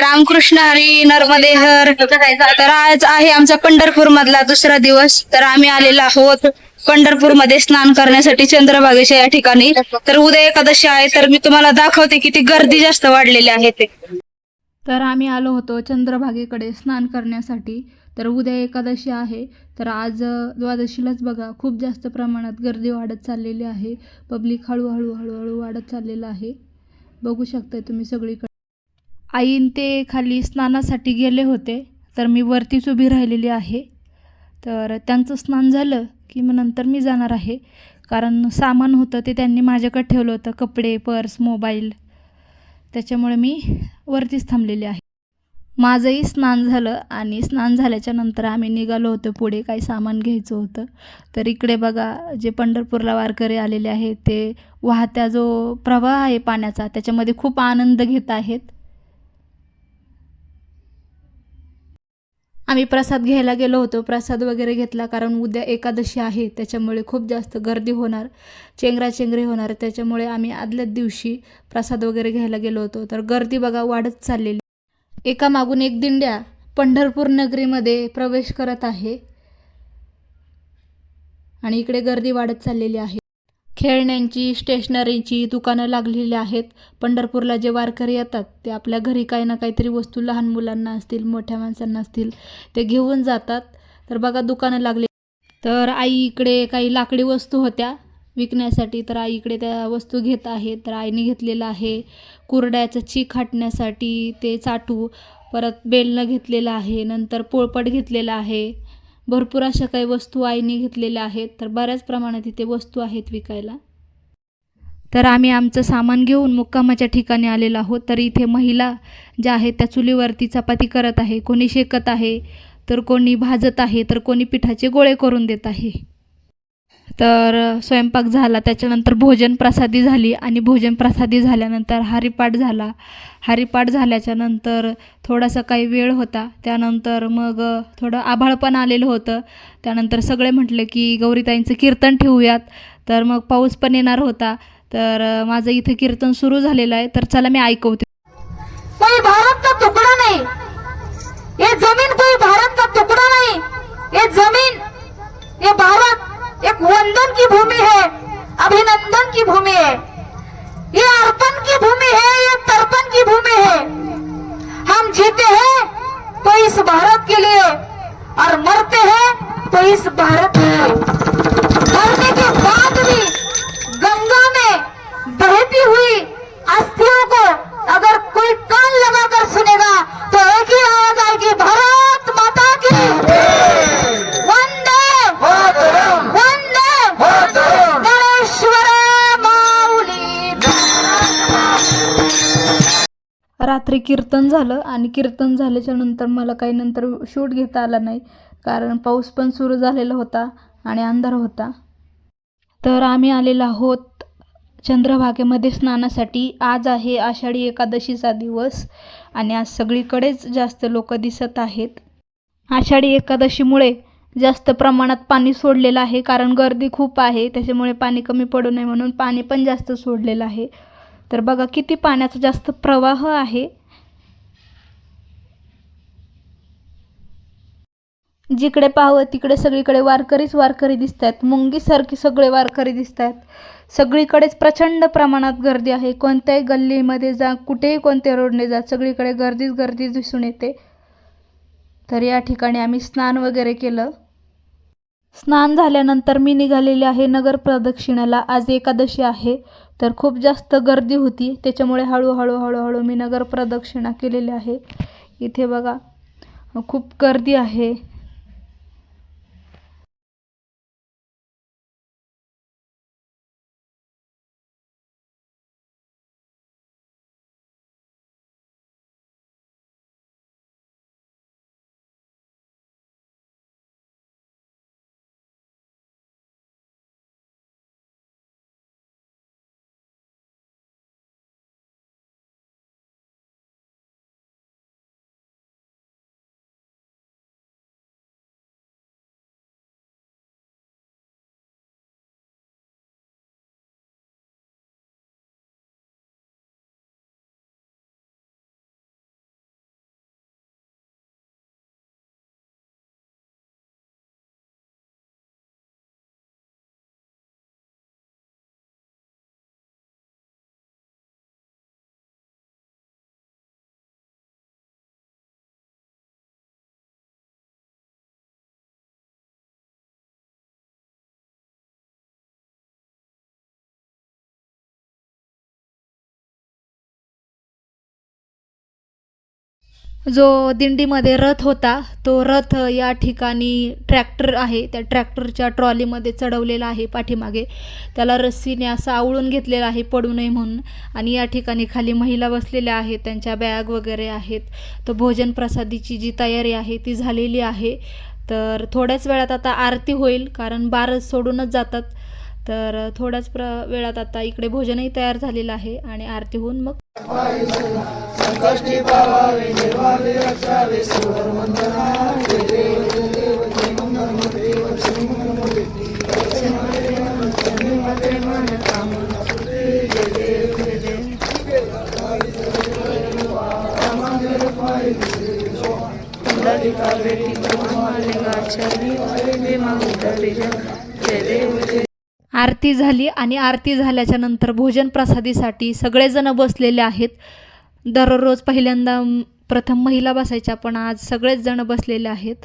रामकृष्ण हरी नर्मदे हर तर आज आहे आमचा पंढरपूर मधला दुसरा दिवस. तर आम्ही आलेलो आहोत पंढरपूरमध्ये स्नान करण्यासाठी चंद्रभागेच्या या ठिकाणी. तर उद्या एकादशी आहे तर मी तुम्हाला दाखवते किती गर्दी जास्त वाढलेली आहे ते. तर आम्ही आलो होतो चंद्रभागेकडे स्नान करण्यासाठी. तर उद्या एकादशी आहे. तर आज द्वादशीलाच बघा खूप जास्त प्रमाणात गर्दी वाढत चाललेली आहे. पब्लिक हळूहळू हळूहळू वाढत चाललेलं आहे. बघू शकताय तुम्ही सगळीकडे. आईन ते खाली स्नानासाठी गेले होते तर मी वरतीच उभी राहिलेली आहे. तर त्यांचं स्नान झालं की मग नंतर मी जाणार आहे. कारण सामान होतं ते त्यांनी माझ्याकडे ठेवलं होतं कपडे पर्स मोबाईल. त्याच्यामुळे मी वरतीच थांबलेले आहे. माझंही स्नान झालं आणि स्नान झाल्याच्यानंतर आम्ही निघालो होतो पुढे काही सामान घ्यायचं होतं. तर इकडे बघा जे पंढरपूरला वारकरी आलेले आहेत ते वाहत्या जो प्रवाह आहे पाण्याचा त्याच्यामध्ये खूप आनंद घेत आहेत. आम्ही प्रसाद घ्यायला गेलो होतो. प्रसाद वगैरे घेतला कारण उद्या एकादशी आहे. त्याच्यामुळे खूप जास्त गर्दी होणार. चेंगराचेंगरी होणार. त्याच्यामुळे आम्ही आदल्याच दिवशी प्रसाद वगैरे घ्यायला गेलो होतो. तर गर्दी बघा वाढत चाललेली. एका मागून एक दिंड्या पंढरपूर नगरीमध्ये प्रवेश करत आहे. आणि इकडे गर्दी वाढत चाललेली आहे. खेळण्यांची स्टेशनरीची दुकानं लागलेली आहेत. पंढरपूरला जे वारकरी येतात ते आपल्या घरी काही ना काहीतरी वस्तू लहान मुलांना असतील मोठ्या माणसांना असतील ते घेऊन जातात. तर बघा दुकानं लागली. तर आई इकडे काही लाकडी वस्तू होत्या. विकण्यासाठी तर आई इकडे त्या वस्तू घेत आहे. तर आईने घेतलेलं आहे. कुरड्याचं चीक हाटण्यासाठी ते चाटू. परत बेलनं घेतलेलं आहे. नंतर पोळपट घेतलेलं आहे. भरपूर अशा काही वस्तू आईने घेतलेल्या आहेत तर बऱ्याच प्रमाणात इथे वस्तू आहेत विकायला. तर आम्ही आमचं सामान घेऊन मुक्कामाच्या ठिकाणी आलेलो आहोत. तर इथे महिला ज्या आहेत त्या चुलीवरती चपाती करत आहे. कोणी शेकत आहे तर कोणी भाजत आहे तर कोणी पिठाचे गोळे करून देत आहे. तर स्वयंपाक झाला त्याच्यानंतर भोजन प्रसादी झाली आणि भोजन प्रसादी झाल्यानंतर हरिपाठ झाला. हरिपाठ झाल्याच्यानंतर थोडासा काही वेळ होता. त्यानंतर मग थोडं आभाळ पण आलेलं होतं. त्यानंतर सगळे म्हटले की गौरीताईंचं कीर्तन ठेवूयात. तर मग पाऊस पण येणार होता. तर माझं इथं कीर्तन सुरू झालेलं आहे. तर चला मी ऐकवते. भारत का ये जमीन कोई भारत का टुकड़ा रात्री कीर्तन झालं आणि कीर्तन झाल्याच्यानंतर मला काही नंतर शूट घेता आला नाही. कारण पाऊस पण सुरू झालेला होता आणि अंधार होता. तर आम्ही आलेलो आहोत चंद्रभागेमध्ये स्नानासाठी. आज आहे आषाढी एकादशीचा दिवस आणि आज सगळीकडेच जास्त लोक दिसत आहेत. आषाढी एकादशीमुळे जास्त प्रमाणात पाणी सोडलेलं आहे कारण गर्दी खूप आहे. त्याच्यामुळे पाणी कमी पडू नये म्हणून पाणी पण जास्त सोडलेलं आहे. तर बघा किती पाण्याचा जास्त प्रवाह आहे. जिकडे पाहावं तिकडे सगळीकडे वारकरीच वारकरी दिसत आहेत मुंगीसारखी सगळे वारकरी दिसत आहेत सगळीकडेच प्रचंड प्रमाणात गर्दी आहे. कोणत्याही गल्लीमध्ये जा कुठेही कोणत्या रोडने जा सगळीकडे गर्दीच गर्दी दिसून येते. तर या ठिकाणी आम्ही स्नान वगैरे केलं. स्नान झाल्यानंतर मी निघालेले आहे नगर प्रदक्षिणाला. आज एकादशी आहे. तर खूप जास्त गर्दी होती. त्याच्यामुळे हळूहळू हळूहळू मी नगर प्रदक्षिणा केलेली आहे. इथे बघा खूप गर्दी आहे. जो दिंडीमध्ये रथ होता तो रथ या ठिकाणी ट्रॅक्टर आहे त्या ट्रॅक्टरच्या ट्रॉलीमध्ये चढवलेला आहे पाठीमागे. त्याला रस्सीने असं आवळून घेतलेलं आहे पडू नये म्हणून. आणि या ठिकाणी खाली महिला बसलेल्या आहेत त्यांच्या बॅग वगैरे आहेत. तर भोजन प्रसादीची जी तयारी आहे ती झालेली आहे. तर थोड्याच वेळात आता आरती होईल कारण बारस सोडूनच जातात. तर थोड्याच प्र वेळात आता इकडे भोजनही तयार झालेलं आहे आणि आरती होऊन मग संकष्टी पावावे देवावे रक्षावे सुवर जय देव जय आरती झाली आणि आरती झाल्याच्यानंतर भोजन प्रसादीसाठी सगळेजण बसलेले आहेत. दररोज पहिल्यांदा प्रथम महिला बसायच्या पण आज सगळेच जण बसलेले आहेत.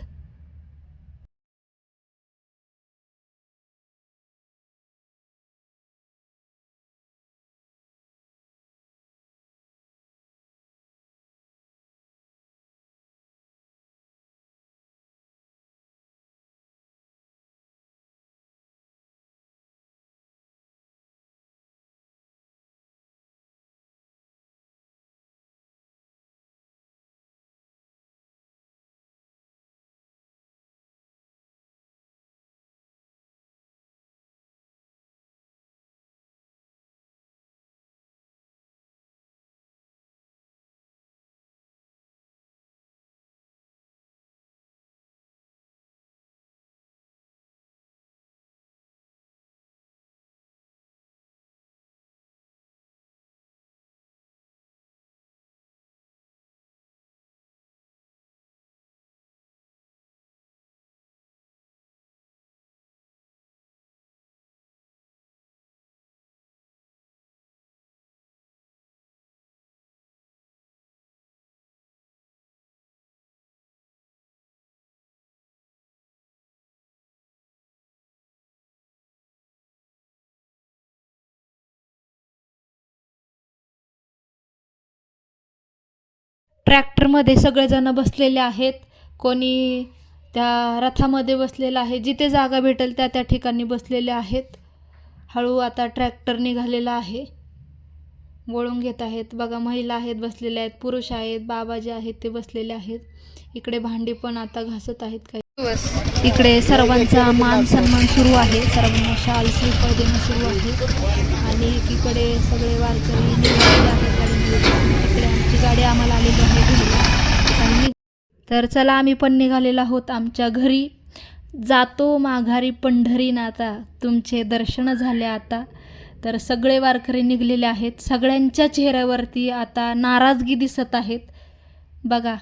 ट्रॅक्टरमध्ये सगळेजणं बसलेले आहेत. कोणी त्या रथामध्ये बसलेलं आहे. जिथे जागा भेटेल त्या त्या ठिकाणी बसलेले आहेत. हळू आता ट्रॅक्टर निघालेला आहे. वळून घेत आहेत. बघा महिला आहेत बसलेल्या आहेत. पुरुष आहेत बाबा जे आहेत ते बसलेले आहेत. इकडे भांडी पण आता घासत आहेत काही. दिवस इकडे सर्वांचा मान सन्मान सुरू आहे. सर्वांना शाल श्रीफळ देणं सुरू आहे. आणि एकीकडे सगळे वारकरी निघालेले आहेत. इकडे आमची गाडी आम्हाला आलेली आहे तर चला आम्ही पण निघालेलो आहोत आमच्या घरी. जातो माघारी पंढरी नाता तुमचे दर्शन झाले आता. तर सगळे वारकरी निघलेले आहेत. सगळ्यांच्या चेहऱ्यावरती आता नाराजगी दिसत आहेत. बघा